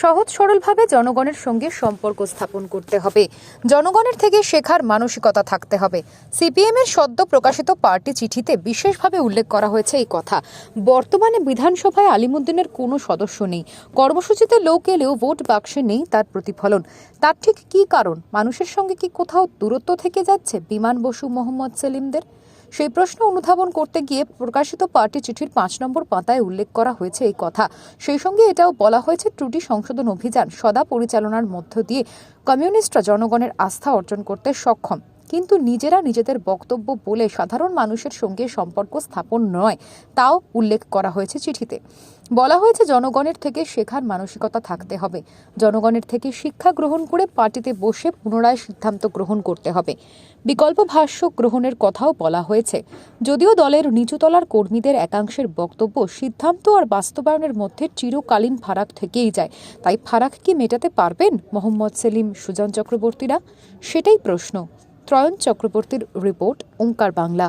সহজ সরলভাবে জনগণের সঙ্গে সম্পর্ক স্থাপন করতে হবে। জনগণের থেকে শেখার মানসিকতা থাকতে হবে। সিপিএম এর সদ্য প্রকাশিত পার্টি চিঠিতে বিশেষভাবে উল্লেখ করা হয়েছে এই কথা। বর্তমানে বিধানসভায় আলিমুদ্দিনের কোনো সদস্য নেই। কর্মসূচিতে লোক এলেও ভোট বাক্সে নেই তার প্রতিফলন। তার ঠিক কী কারণ? মানুষের সঙ্গে কি কোথাও দূরত্ব থেকে যাচ্ছে বিমান বসু মোহাম্মদ সেলিমদের? সেই প্রশ্ন অনুধাবন করতে গিয়ে প্রকাশিত পার্টি চিঠির পাঁচ নম্বর পাতায় উল্লেখ করা হয়েছে এই কথা। সেই সঙ্গে এটাও বলা হয়েছে, ত্রুটি সংশোধন অভিযান সদা পরিচালনার মধ্য দিয়ে কমিউনিস্টরা জনগণের আস্থা অর্জন করতে সক্ষম। কিন্তু নিজেরা নিজেদের বক্তব্য বলে সাধারণ মানুষের সঙ্গে সম্পর্ক স্থাপন নয়, তাও উল্লেখ করা হয়েছে চিঠিতে। বলা হয়েছে জনগণের থেকে শেখার মানসিকতা থাকতে হবে। জনগণের থেকে শিক্ষা গ্রহণ করে পার্টিতে বসে পুনরায় সিদ্ধান্ত গ্রহণ করতে হবে। বিকল্প ভাষ্য গ্রহণের কথাও বলা হয়েছে। যদিও দলের নিচুতলার কর্মীদের একাংশের বক্তব্য সিদ্ধান্ত আর বাস্তবায়নের মধ্যে চিরকালীন ফারাক থেকেই যায়, তাই ফারাক কি মেটাতে পারবেন মোহাম্মদ সেলিম, সুজন চক্রবর্তীরা? সেটাই প্রশ্ন। ত্রয়ন চক্রবর্তীর রিপোর্ট ওঙ্কার বাংলা।